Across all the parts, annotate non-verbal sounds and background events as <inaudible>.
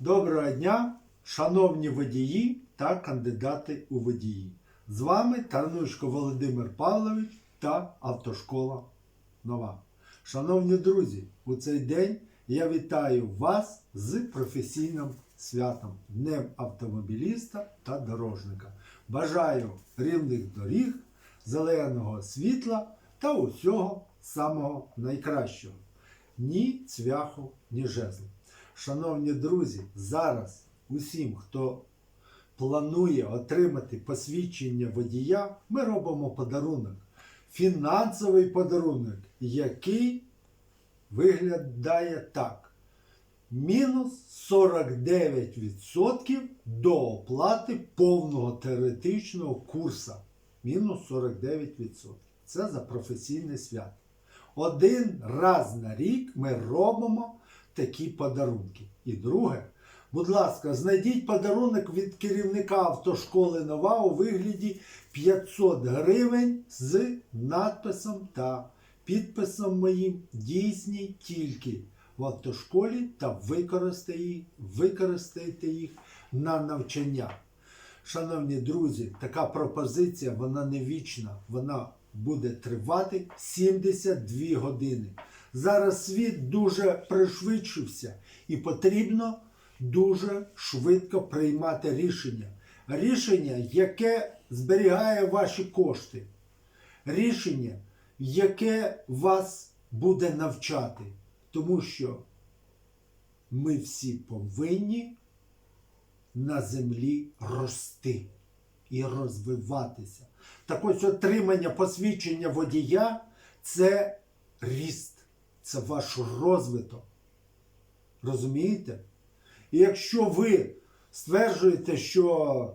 Доброго дня, шановні водії та кандидати у водії. З вами Тарнушко Володимир Павлович та Автошкола Нова. Шановні друзі, у цей день я вітаю вас з професійним святом Днем автомобіліста та дорожника. Бажаю рівних доріг, зеленого світла та усього самого найкращого. Ні цвяху, ні жезлу. Шановні друзі, зараз усім, хто планує отримати посвідчення водія, ми робимо подарунок. Фінансовий подарунок, який виглядає так. Мінус 49% до оплати повного теоретичного курсу. Мінус 49%. Це за професійне свято. Один раз на рік ми робимо такі подарунки. І друге, будь ласка, знайдіть подарунок від керівника автошколи Нова у вигляді 500 гривень з надписом та підписом моїм дійсні тільки в автошколі та використайте їх, на навчання. Шановні друзі, така пропозиція, вона не вічна, вона буде тривати 72 години. Зараз світ дуже пришвидшився і потрібно дуже швидко приймати рішення. Рішення, яке зберігає ваші кошти. Рішення, яке вас буде навчати. Тому що ми всі повинні на землі рости і розвиватися. Так ось отримання посвідчення водія це ріст, це ваш розвиток. Розумієте? І якщо ви стверджуєте, що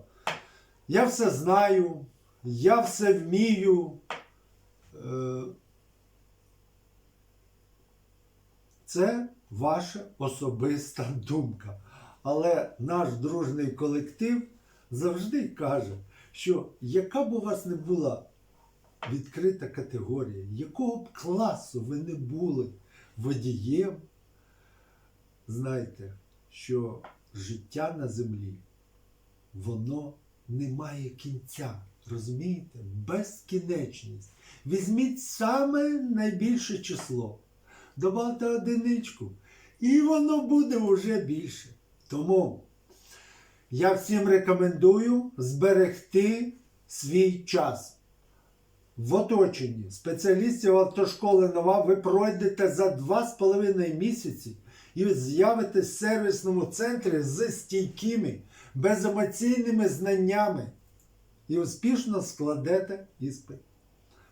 я все знаю, я все вмію, е, це ваша особиста думка. Але наш дружний колектив завжди каже, що яка б у вас не була відкрита категорія, якого б класу ви не були водієм, знайте, що життя на землі, воно не має кінця. Розумієте? Безкінечність. Візьміть саме найбільше число, добавте одиничку, і воно буде вже більше. Тому я всім рекомендую зберегти свій час. В оточенні спеціалістів автошколи нова ви пройдете за 2,5 місяці і з'явитесь в сервісному центрі з стійкими, беземоційними знаннями і успішно складете іспит.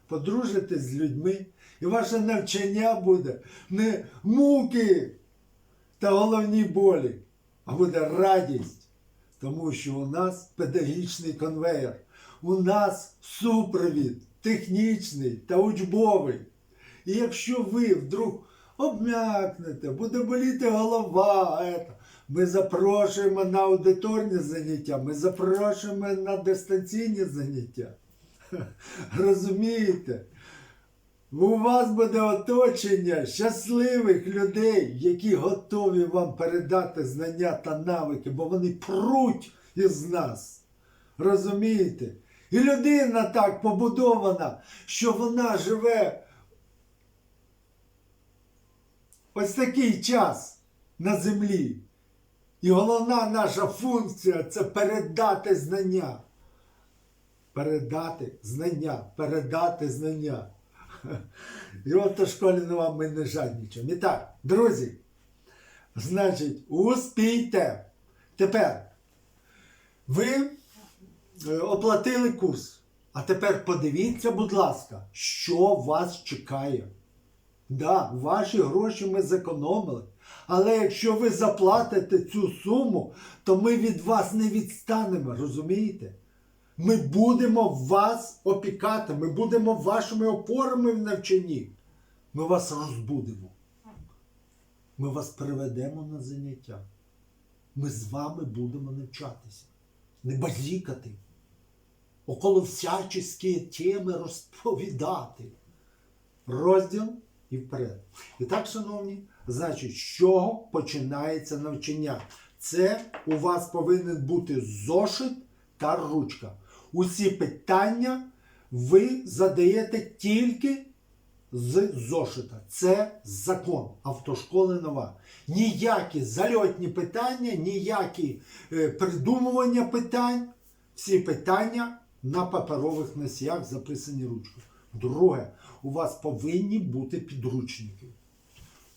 Подружитесь з людьми, і ваше навчання буде не муки та головні болі, а буде радість. Тому що у нас педагогічний конвейер, у нас супровід технічний та учбовий. І якщо ви вдруг обм'якнете, буде боліти голова, ми запрошуємо на аудиторні заняття, ми запрошуємо на дистанційні заняття. <laughs> Розумієте? У вас буде оточення щасливих людей, які готові вам передати знання та навики, бо вони пруть із нас. Розумієте? І людина так побудована, що вона живе ось такий час на землі. І головна наша функція це передати знання. Передати знання, передати знання. І от у школі нова ми не жадничаємо. І так, друзі, значить, успійте. Тепер ви оплатили курс. А тепер подивіться, будь ласка, що вас чекає. Да, ваші гроші ми зекономили. Але якщо ви заплатите цю суму, то ми від вас не відстанемо, розумієте? Ми будемо вас опікати, ми будемо вашими опорами в навчанні. Ми вас розбудимо. Ми вас приведемо на заняття. Ми з вами будемо навчатися. Не базікати. Около всячески теми розповідати. Розділ і вперед. І так, шановні, значить, з чого починається навчання? Це у вас повинен бути зошит та ручка. Усі питання ви задаєте тільки з зошита. Це закон автошколи нова. Ніякі зальотні питання, ніякі е, придумування питань. Всі питання на паперових носіях записані ручкою. Друге, у вас повинні бути підручники.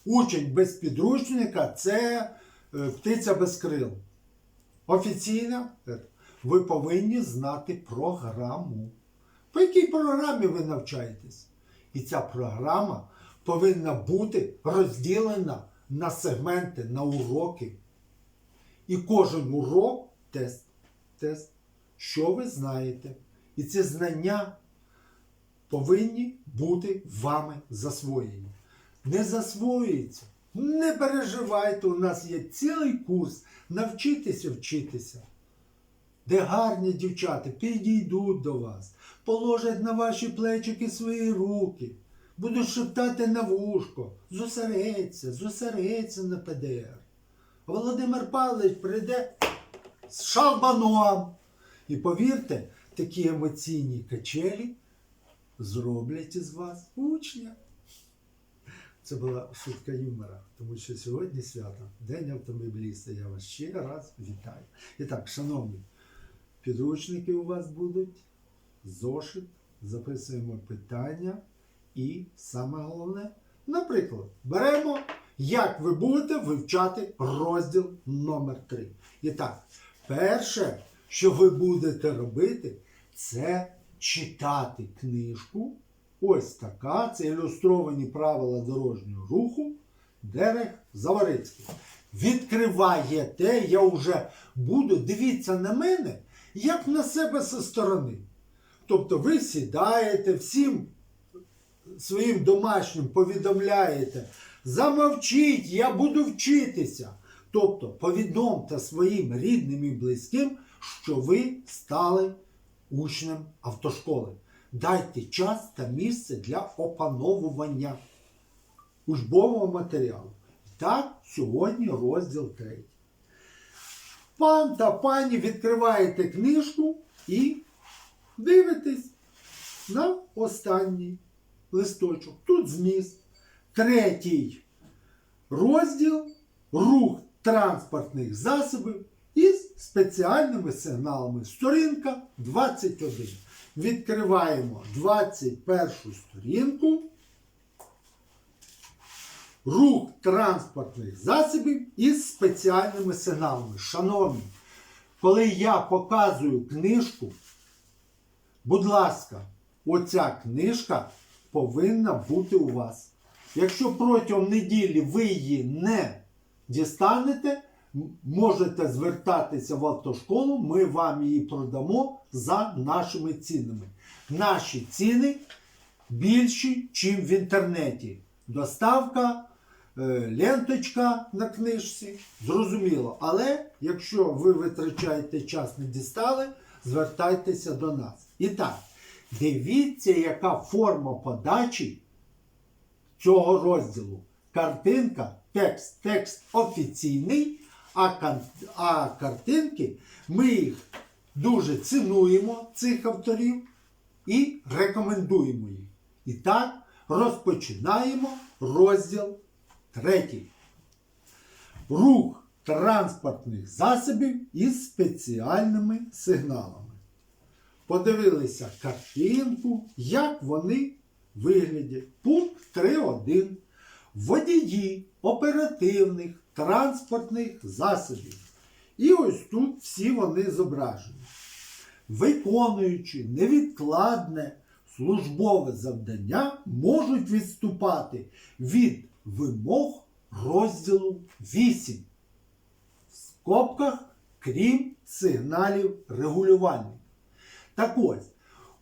Учень без підручника це е, птиця без крил. Офіційно ви повинні знати програму. По якій програмі ви навчаєтесь? І ця програма повинна бути розділена на сегменти, на уроки. І кожен урок тест. Тест. Що ви знаєте? І ці знання повинні бути вами засвоєні. Не засвоюється. Не переживайте, у нас є цілий курс навчитися вчитися. Де гарні дівчата підійдуть до вас, положать на ваші плечики свої руки, будуть шептати на вушко, зосередься, зосередься на ПДР. Володимир Павлович прийде з шалбаном. І повірте, такі емоційні качелі зроблять із вас учня. Це була шутка юмора, тому що сьогодні свято, День автомобіліста. Я вас ще раз вітаю. І так, шановні, підручники у вас будуть, зошит, записуємо питання і саме головне, наприклад, беремо, як ви будете вивчати розділ номер 3. І так, перше, що ви будете робити, це читати книжку. Ось така. Це ілюстровані правила дорожнього руху. Дерех Заварицький. Відкриваєте, я вже буду, дивіться на мене, як на себе зі сторони. Тобто ви сідаєте, всім своїм домашнім повідомляєте, замовчіть, я буду вчитися. Тобто повідомте своїм рідним і близьким, що ви стали учнем автошколи. Дайте час та місце для опановування учбового матеріалу. Так, сьогодні розділ 3. Пан та пані відкриваєте книжку і дивитесь на останній листочок. Тут зміст. Третій розділ рух транспортних засобів спеціальними сигналами. Сторінка 21. Відкриваємо 21 сторінку. Рух транспортних засобів із спеціальними сигналами. Шановні, коли я показую книжку, будь ласка, оця книжка повинна бути у вас. Якщо протягом неділі ви її не дістанете, можете звертатися в автошколу, ми вам її продамо за нашими цінами. Наші ціни більші, ніж в інтернеті. Доставка, е, ленточка на книжці, зрозуміло. Але якщо ви витрачаєте час, не дістали, звертайтеся до нас. І так, дивіться, яка форма подачі цього розділу. Картинка, текст, текст офіційний, а, а картинки ми їх дуже цінуємо, цих авторів, і рекомендуємо їх. І так, розпочинаємо розділ третій. Рух транспортних засобів із спеціальними сигналами. Подивилися картинку, як вони виглядять. Пункт 3.1. Водії оперативних транспортних засобів. І ось тут всі вони зображені. Виконуючи невідкладне службове завдання, можуть відступати від вимог розділу 8 в скобках, крім сигналів регулювальних. Так ось,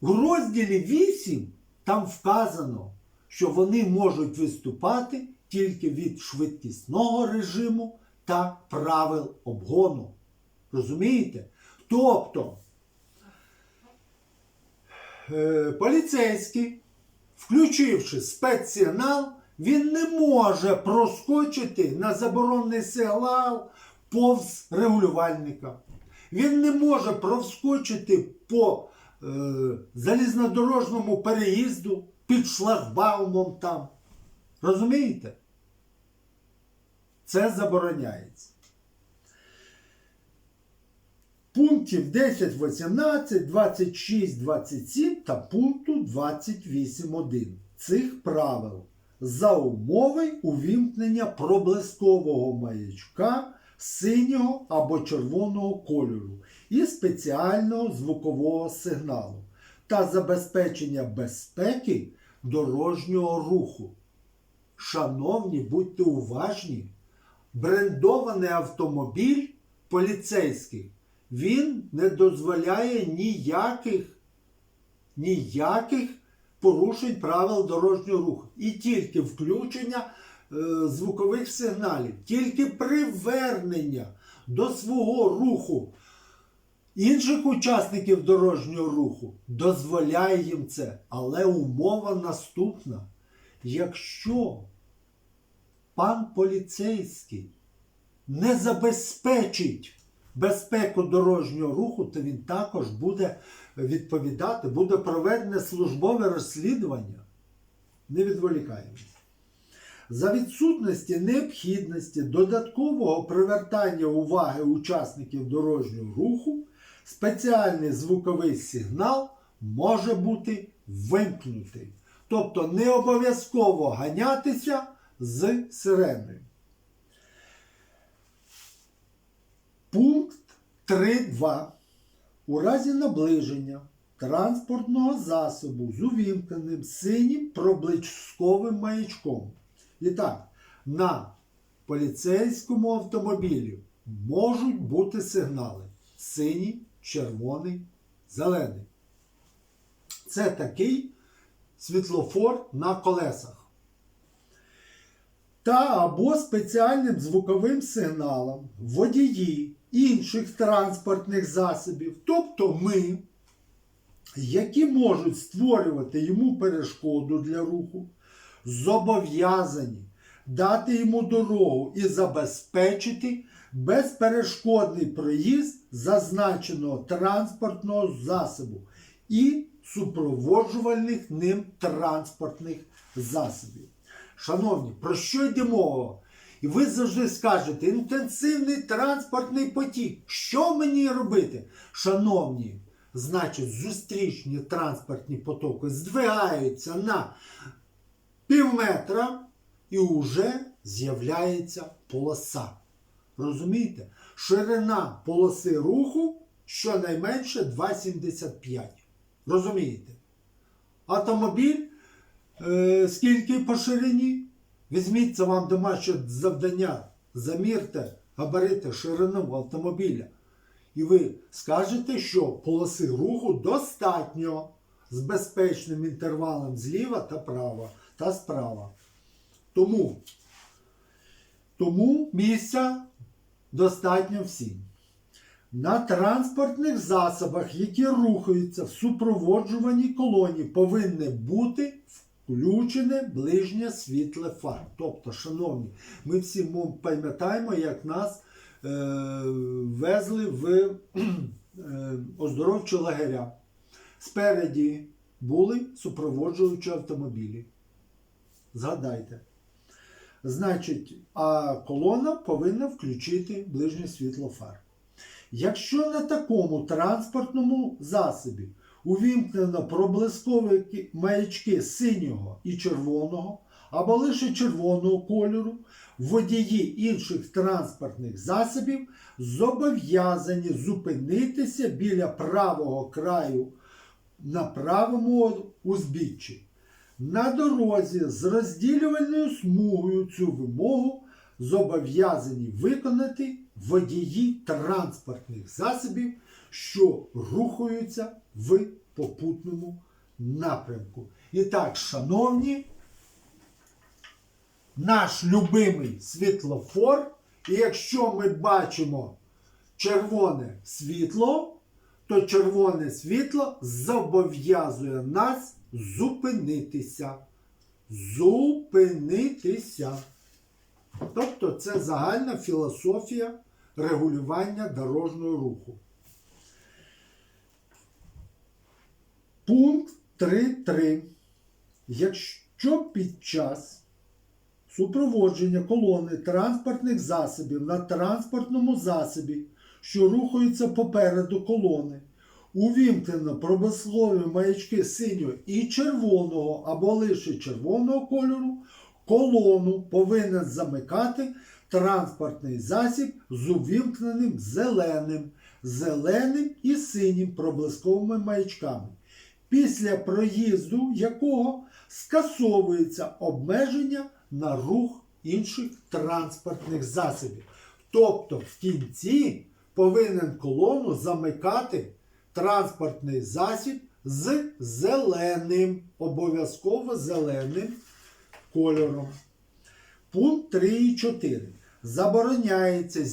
у розділі 8 там вказано, що вони можуть виступати тільки від швидкісного режиму та правил обгону. Розумієте? Тобто, е, поліцейський, включивши спецсигнал, він не може проскочити на заборонений сигнал повз регулювальника. Він не може провскочити по е, залізнодорожному переїзду під шлагбаумом там. Розумієте? Це забороняється. Пунктів 10, 18, 26, 27 та пункту 28.1 цих правил за умови увімкнення проблискового маячка синього або червоного кольору і спеціального звукового сигналу та забезпечення безпеки дорожнього руху. Шановні, будьте уважні, брендований автомобіль поліцейський, він не дозволяє ніяких, ніяких порушень правил дорожнього руху. І тільки включення е, звукових сигналів, тільки привернення до свого руху інших учасників дорожнього руху дозволяє їм це. Але умова наступна. Якщо пан поліцейський не забезпечить безпеку дорожнього руху, то він також буде відповідати, буде проведене службове розслідування. Не відволікаємось. За відсутності необхідності додаткового привертання уваги учасників дорожнього руху, спеціальний звуковий сигнал може бути вимкнутий. Тобто не обов'язково ганятися з сиреною. Пункт 3.2. У разі наближення транспортного засобу з увімкненим синім проблисковим маячком. І так, на поліцейському автомобілі можуть бути сигнали синій, червоний, зелений. Це такий світлофор на колесах. Та або спеціальним звуковим сигналом водії інших транспортних засобів, тобто ми, які можуть створювати йому перешкоду для руху, зобов'язані дати йому дорогу і забезпечити безперешкодний проїзд зазначеного транспортного засобу і супроводжувальних ним транспортних засобів. Шановні, про що йде мова? І ви завжди скажете, інтенсивний транспортний потік. Що мені робити? Шановні, значить, зустрічні транспортні потоки здвигаються на пів метра і вже з'являється полоса. Розумієте? Ширина полоси руху щонайменше 2,75. Розумієте? Автомобіль е, скільки по ширині? Візьміть це вам домашнє завдання. Замірте габарити ширину автомобіля. І ви скажете, що полоси руху достатньо з безпечним інтервалом зліва та права та справа. Тому, тому місця достатньо всім. На транспортних засобах, які рухаються в супроводжуваній колоні, повинне бути включене ближнє світле фар. Тобто, шановні, ми всі пам'ятаємо, як нас е, везли в е, оздоровчі лагеря. Спереді були супроводжуючі автомобілі. Згадайте. Значить, а колона повинна включити ближнє світло фар. Якщо на такому транспортному засобі увімкнено проблискові маячки синього і червоного, або лише червоного кольору, водії інших транспортних засобів зобов'язані зупинитися біля правого краю на правому узбіччі. На дорозі з розділювальною смугою цю вимогу зобов'язані виконати водії транспортних засобів, що рухаються в попутному напрямку. І так, шановні, наш любимий світлофор, і якщо ми бачимо червоне світло, то червоне світло зобов'язує нас зупинитися. Зупинитися. Тобто це загальна філософія регулювання дорожнього руху. Пункт 3.3. Якщо під час супроводження колони транспортних засобів на транспортному засобі, що рухаються попереду колони, увімкнено промислові маячки синього і червоного або лише червоного кольору, колону повинен замикати транспортний засіб з увімкненим зеленим, зеленим і синім проблисковими маячками, після проїзду якого скасовується обмеження на рух інших транспортних засобів. Тобто в кінці повинен колону замикати транспортний засіб з зеленим, обов'язково зеленим кольором. Пункт 3.4. Забороняється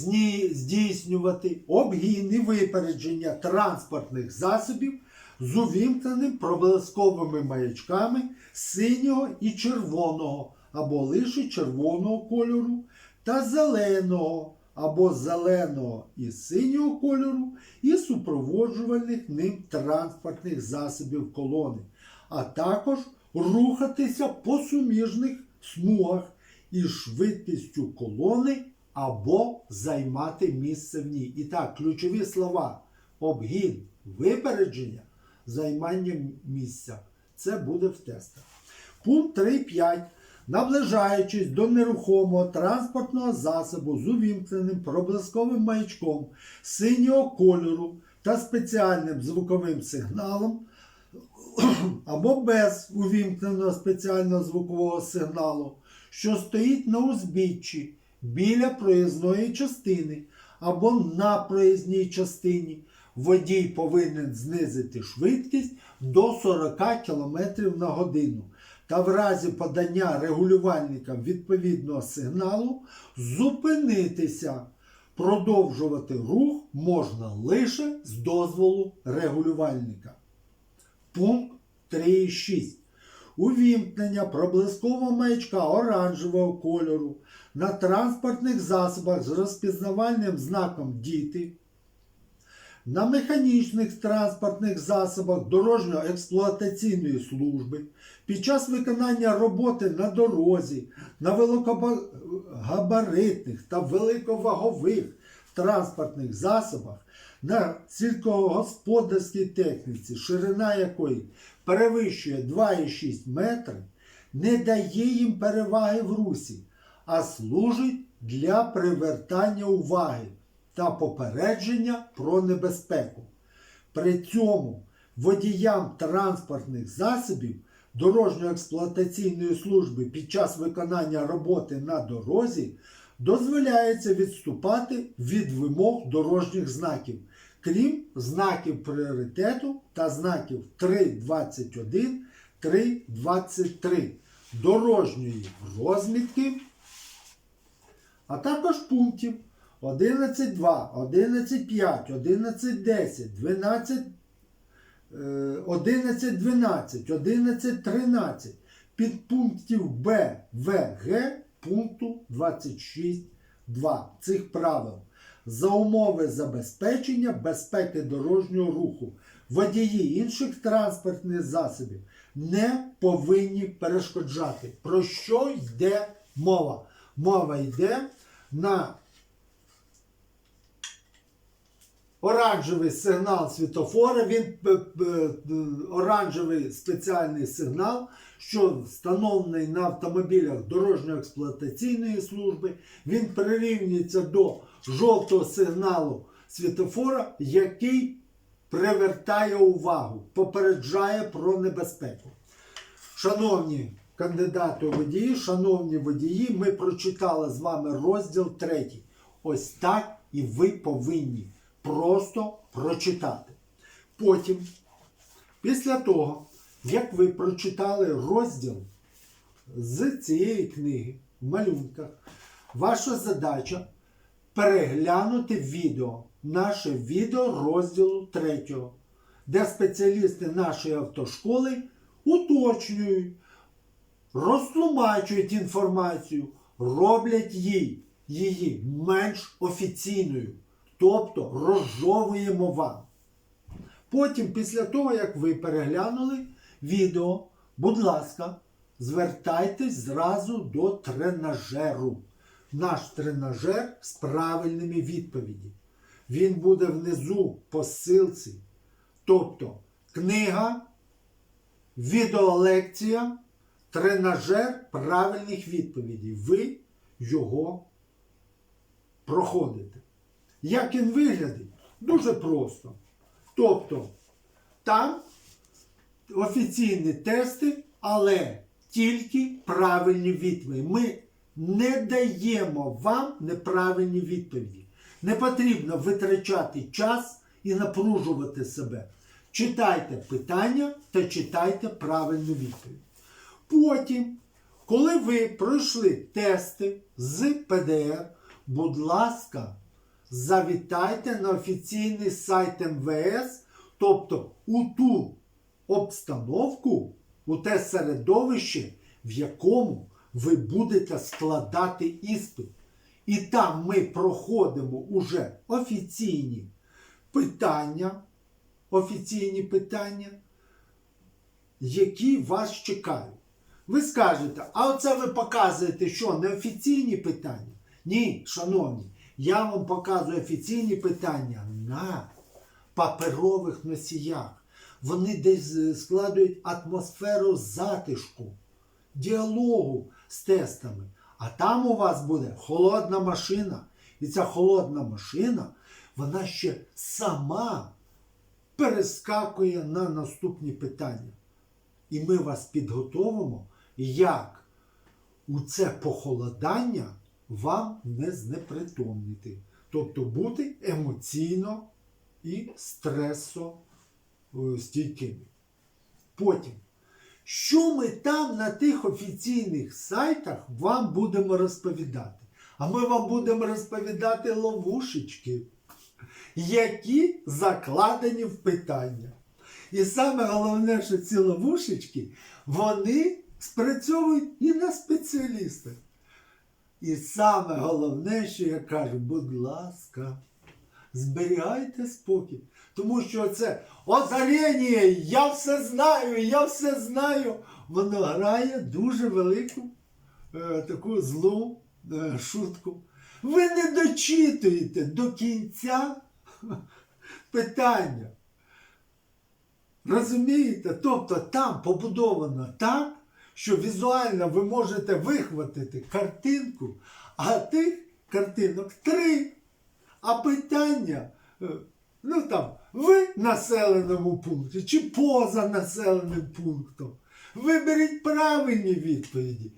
здійснювати обгін і випередження транспортних засобів з увімкненим проблисковими маячками синього і червоного або лише червоного кольору та зеленого або зеленого і синього кольору і супроводжувальних ним транспортних засобів колони, а також рухатися по суміжних смугах із швидкістю колони або займати місце в ній. І так, ключові слова: обгін, випередження, займання місця. Це буде в тестах. Пункт 3.5. Наближаючись до нерухомого транспортного засобу з увімкненим проблисковим маячком синього кольору та спеціальним звуковим сигналом, <clears throat> або без увімкненого спеціального звукового сигналу, що стоїть на узбіччі біля проїзної частини або на проїзній частині, водій повинен знизити швидкість до 40 км на годину. Та в разі подання регулювальникам відповідного сигналу зупинитися. Продовжувати рух можна лише з дозволу регулювальника. Пункт 3.6. Увімкнення проблискового маячка оранжевого кольору на транспортних засобах з розпізнавальним знаком діти, на механічних транспортних засобах дорожньо-експлуатаційної служби під час виконання роботи на дорозі, на великогабаритних та великовагових транспортних засобах, на сільськогосподарській техніці, ширина якої перевищує 2,6 метри, не дає їм переваги в русі, а служить для привертання уваги та попередження про небезпеку. При цьому водіям транспортних засобів дорожньо-експлуатаційної служби під час виконання роботи на дорозі дозволяється відступати від вимог дорожніх знаків, крім знаків пріоритету та знаків 3.21, 3.23 дорожньої розмітки, а також пунктів 11.2, 11.5, 11.10, 12, е, 11.12, 11.13 підпунктів Б, В, Г пункту 26.2 цих правил за умови забезпечення безпеки дорожнього руху. Водії інших транспортних засобів не повинні перешкоджати. Про що йде мова? Мова йде на оранжевий сигнал світофора, він е, е, оранжевий спеціальний сигнал, що встановлений на автомобілях дорожньо-експлуатаційної служби, він прирівнюється до жовтого сигналу світофора, який привертає увагу, попереджає про небезпеку. Шановні кандидати у водії, шановні водії, ми прочитали з вами розділ третій. Ось так і ви повинні просто прочитати. Потім, після того, як ви прочитали розділ з цієї книги в малюнках, ваша задача переглянути відео, наше відео розділу 3, де спеціалісти нашої автошколи уточнюють, розтлумачують інформацію, роблять їй її менш офіційною. Тобто розжовуємо вам. Потім, після того, як ви переглянули відео, будь ласка, звертайтесь зразу до тренажеру. Наш тренажер з правильними відповідями. Він буде внизу по ссылці. Тобто книга, відеолекція, тренажер правильних відповідей. Ви його проходите. Як він виглядить? Дуже просто. Тобто, там офіційні тести, але тільки правильні відповіді. Ми не даємо вам неправильні відповіді. Не потрібно витрачати час і напружувати себе. Читайте питання та читайте правильну відповідь. Потім, коли ви пройшли тести з ПДР, будь ласка, завітайте на офіційний сайт МВС, тобто у ту обстановку, у те середовище, в якому ви будете складати іспит. І там ми проходимо уже офіційні питання, офіційні питання, які вас чекають. Ви скажете, а оце ви показуєте, що неофіційні питання? Ні, шановні, я вам показую офіційні питання на паперових носіях. Вони десь е, складують атмосферу затишку, діалогу з тестами. А там у вас буде холодна машина. І ця холодна машина, вона ще сама перескакує на наступні питання. І ми вас підготовимо, як у це похолодання вам не знепритомнити. Тобто бути емоційно і стресостійкими. Потім, що ми там на тих офіційних сайтах вам будемо розповідати? А ми вам будемо розповідати ловушечки, які закладені в питання. І саме головне, що ці ловушечки, вони спрацьовують і на спеціалістах. І саме головне, що я кажу, будь ласка, зберігайте спокій. Тому що це озарення, я все знаю, я все знаю. Воно грає дуже велику е, таку злу е, шутку. Ви не дочитуєте до кінця <laughs> питання. Розумієте? Тобто там побудовано так, що візуально ви можете вихватити картинку, а тих картинок три. А питання, е, ну там, в населеному пункті чи поза населеним пунктом. Виберіть правильні відповіді.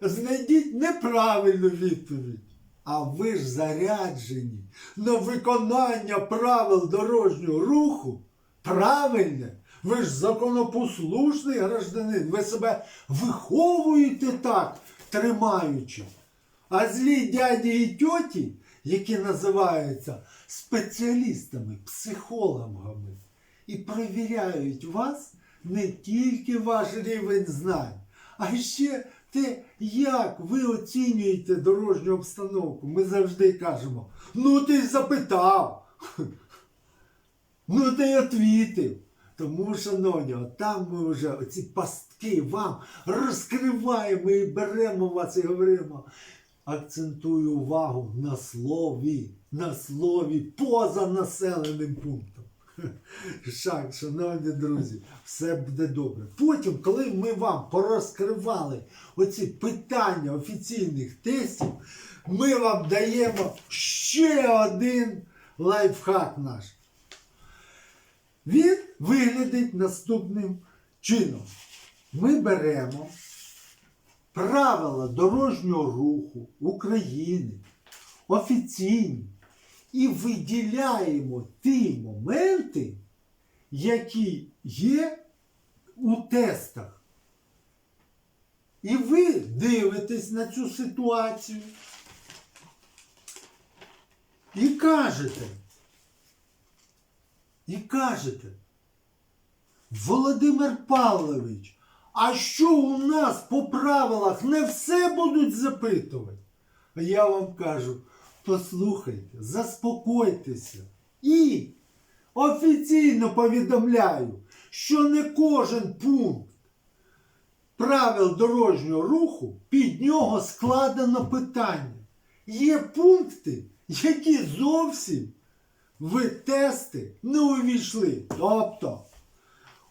Знайдіть неправильну відповідь. А ви ж заряджені на виконання правил дорожнього руху. Правильне. Ви ж законопослушний гражданин. Ви себе виховуєте так, тримаючи. А злі дяді і тьоті, які називаються спеціалістами, психологами, і перевіряють вас не тільки ваш рівень знань, а ще те, як ви оцінюєте дорожню обстановку. Ми завжди кажемо: ну ти запитав. <laughs> Ну, ти й отвітив. Тому, шановні, там ми вже оці пастки вам розкриваємо і беремо вас і говоримо. Акцентую увагу на слові, на слові поза населеним пунктом. <laughs> Шак, шановні друзі, все буде добре. Потім, коли ми вам порозкривали оці питання офіційних тестів, ми вам даємо ще один лайфхак наш. Він виглядить наступним чином. Ми беремо правила дорожнього руху України офіційні і виділяємо ті моменти, які є у тестах. І ви дивитесь на цю ситуацію і кажете, і кажете, Володимир Павлович, а що у нас по правилах не все будуть запитувати? А я вам кажу, послухайте, заспокойтеся і офіційно повідомляю, що не кожен пункт правил дорожнього руху під нього складено питання. Є пункти, які зовсім в тести не увійшли. Тобто,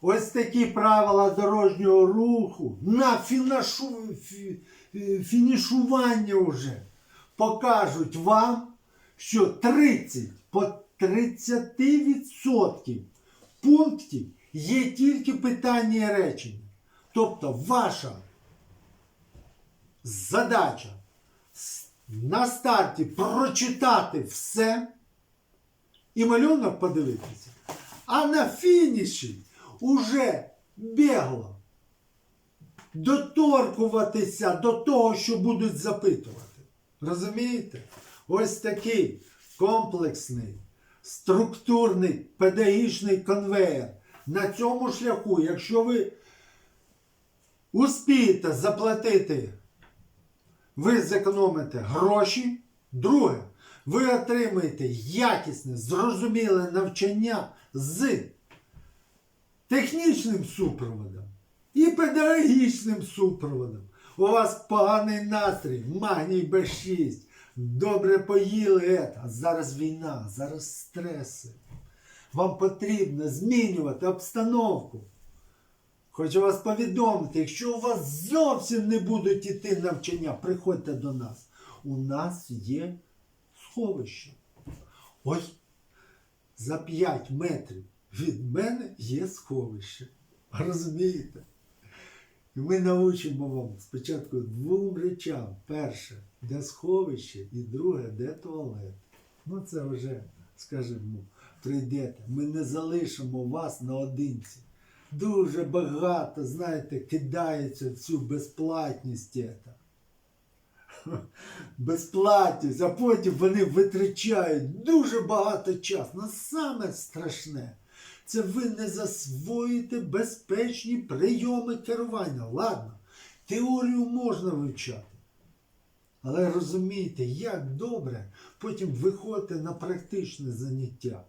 ось такі правила дорожнього руху на фінашу, фі- е, фінішування вже покажуть вам, що 30 по 30% пунктів є тільки питання і речення. Тобто ваша задача на старті прочитати все і малюнок подивитися, а на фініші уже бегло доторкуватися до того, що будуть запитувати. Розумієте? Ось такий комплексний, структурний педагогічний конвейер. На цьому шляху, якщо ви успієте заплатити, ви зекономите гроші. Друге, ви отримаєте якісне, зрозуміле навчання з технічним супроводом і педагогічним супроводом. У вас поганий настрій, магній Б6, добре поїли, а зараз війна, зараз стреси. Вам потрібно змінювати обстановку. Хочу вас повідомити, якщо у вас зовсім не будуть іти навчання, приходьте до нас. У нас є сховище. Ось за 5 метрів від мене є сховище. Розумієте? І ми научимо вам спочатку двом речам. Перше, де сховище, і друге, де туалет. Ну, це вже, скажімо, прийдете. Ми не залишимо вас наодинці. Дуже багато, знаєте, кидається в цю безплатність. ета. Безплатність, а потім вони витрачають дуже багато часу. Ну, саме страшне, це ви не засвоїте безпечні прийоми керування. Ладно, теорію можна вивчати. Але розумієте, як добре потім виходити на практичне заняття.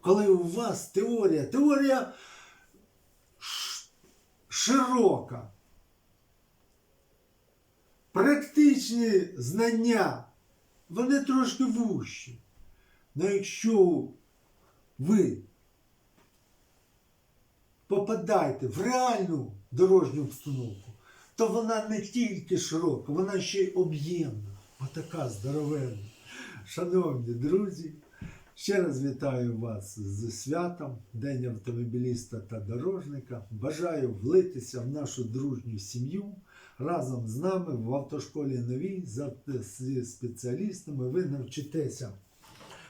Коли у вас теорія, теорія широка. Практичні знання, вони трошки вужчі. Але якщо ви попадаєте в реальну дорожню обстановку, то вона не тільки широка, вона ще й об'ємна. Отака здоровенна. Шановні друзі, ще раз вітаю вас з святом, День автомобіліста та дорожника. Бажаю влитися в нашу дружню сім'ю. Разом з нами в автошколі новій з спеціалістами ви навчитеся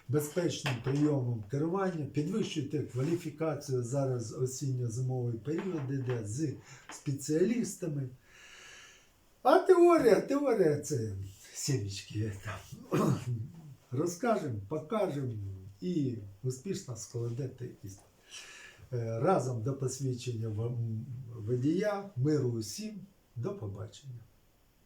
безпечним прийомом керування, підвищуйте кваліфікацію зараз осінньо-зимовий період іде з спеціалістами. А теорія, теорія це сімечки. <coughs> Розкажемо, покажемо і успішно складете іспит. Е, Разом до посвідчення водія, миру усім, до побачення.